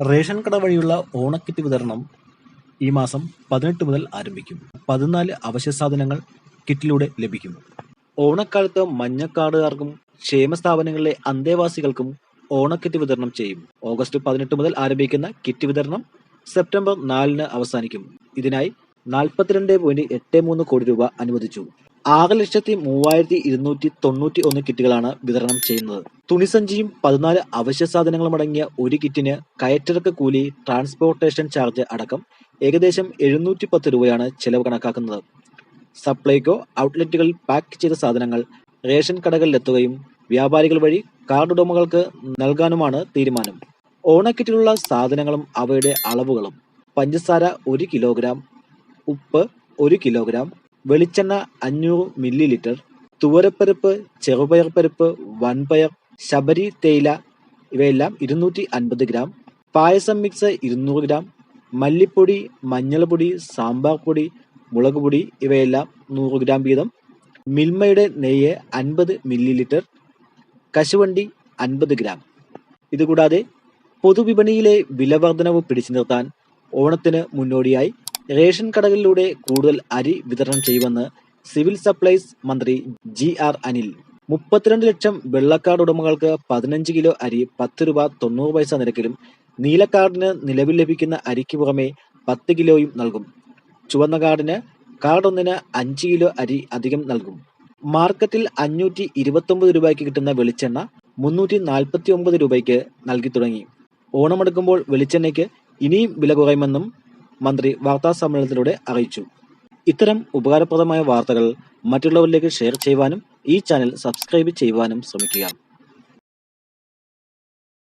Ration കട വഴിയുള്ള ഓണക്കിറ്റ് വിതരണം ഈ മാസം പതിനെട്ട് മുതൽ ആരംഭിക്കും. പതിനാല് അവശ്യ സാധനങ്ങൾ കിറ്റിലൂടെ ലഭിക്കും. ഓണക്കാലത്ത് മഞ്ഞക്കാടുകാർക്കും ക്ഷേമ സ്ഥാപനങ്ങളിലെ അന്തേവാസികൾക്കും ഓണക്കിറ്റ് വിതരണം ചെയ്യും. ഓഗസ്റ്റ് പതിനെട്ട് മുതൽ ആരംഭിക്കുന്ന കിറ്റ് വിതരണം സെപ്റ്റംബർ നാലിന് അവസാനിക്കും. ഇതിനായി നാൽപ്പത്തിരണ്ട് പോയിന്റ് എട്ട് മൂന്ന് കോടി രൂപ അനുവദിച്ചു. ആറ് ലക്ഷത്തി മൂവായിരത്തി ഇരുന്നൂറ്റി തൊണ്ണൂറ്റി ഒന്ന് കിറ്റുകളാണ് വിതരണം ചെയ്യുന്നത്. തുണിസഞ്ചിയും പതിനാല് അവശ്യ സാധനങ്ങളും അടങ്ങിയ ഒരു കിറ്റിന് കയറ്റിറക്ക കൂലി ട്രാൻസ്പോർട്ടേഷൻ ചാർജ് അടക്കം ഏകദേശം എഴുന്നൂറ്റി പത്ത് രൂപയാണ് ചെലവ് കണക്കാക്കുന്നത്. സപ്ലൈകോ ഔട്ട്ലെറ്റുകളിൽ പാക്ക് ചെയ്ത സാധനങ്ങൾ റേഷൻ കടകളിലെത്തുകയും വ്യാപാരികൾ വഴി കാർഡ് ഉടമകൾക്ക് നൽകാനുമാണ് തീരുമാനം. ഓണക്കിറ്റിലുള്ള സാധനങ്ങളും അവയുടെ അളവുകളും പഞ്ചസാര ഒരു കിലോഗ്രാം ഉപ്പ് ഒരു കിലോഗ്രാം വെളിച്ചെണ്ണ അഞ്ഞൂറ് മില്ലി ലിറ്റർ തുവരപ്പരിപ്പ് ചെറുപയർ പരിപ്പ് വൻപയർ ശബരി തേയില ഇവയെല്ലാം ഇരുന്നൂറ്റി അൻപത് ഗ്രാം. പായസം മിക്സ് ഇരുന്നൂറ് ഗ്രാം. മല്ലിപ്പൊടി മഞ്ഞൾപ്പൊടി സാമ്പാർ പൊടി മുളക് പൊടി ഇവയെല്ലാം നൂറ് ഗ്രാം വീതം. മിൽമയുടെ നെയ്യ് അൻപത് മില്ലി ലിറ്റർ കശുവണ്ടി അൻപത് ഗ്രാം. ഇതുകൂടാതെ പൊതുവിപണിയിലെ വിലവർദ്ധനവ് പിടിച്ചു നിർത്താൻ ഓണത്തിന് മുന്നോടിയായി റേഷൻ കടകളിലൂടെ കൂടുതൽ അരി വിതരണം ചെയ്യുമെന്ന് സിവിൽ സപ്ലൈസ് മന്ത്രി ജി ആർ അനിൽ. മുപ്പത്തിരണ്ട് ലക്ഷം വെള്ളക്കാർഡ് ഉടമകൾക്ക് പതിനഞ്ച് കിലോ അരി പത്ത് രൂപ തൊണ്ണൂറ് പൈസ നിരക്കിലും നീലക്കാർഡിന് നിലവിൽ ലഭിക്കുന്ന അരിക്ക് പുറമെ പത്ത് കിലോയും നൽകും. ചുവന്ന കാർഡിന് കാർഡ് ഒന്നിന് അഞ്ച് കിലോ അരി അധികം നൽകും. മാർക്കറ്റിൽ അഞ്ഞൂറ്റി ഇരുപത്തൊമ്പത് രൂപയ്ക്ക് കിട്ടുന്ന വെളിച്ചെണ്ണ മുന്നൂറ്റി നാൽപ്പത്തി ഒമ്പത് രൂപയ്ക്ക് നൽകി തുടങ്ങി. ഓണമെടുക്കുമ്പോൾ വെളിച്ചെണ്ണയ്ക്ക് ഇനിയും വില കുറയുമെന്നും മന്ത്രി വാർത്താ സമ്മേളനത്തിലൂടെ അറിയിച്ചു. ഇത്തരം ഉപകാരപ്രദമായ വാർത്തകൾ മറ്റുള്ളവരിലേക്ക് ഷെയർ ചെയ്യുവാനും ഈ ചാനൽ സബ്സ്ക്രൈബ് ചെയ്യുവാനും ശ്രമിക്കുക.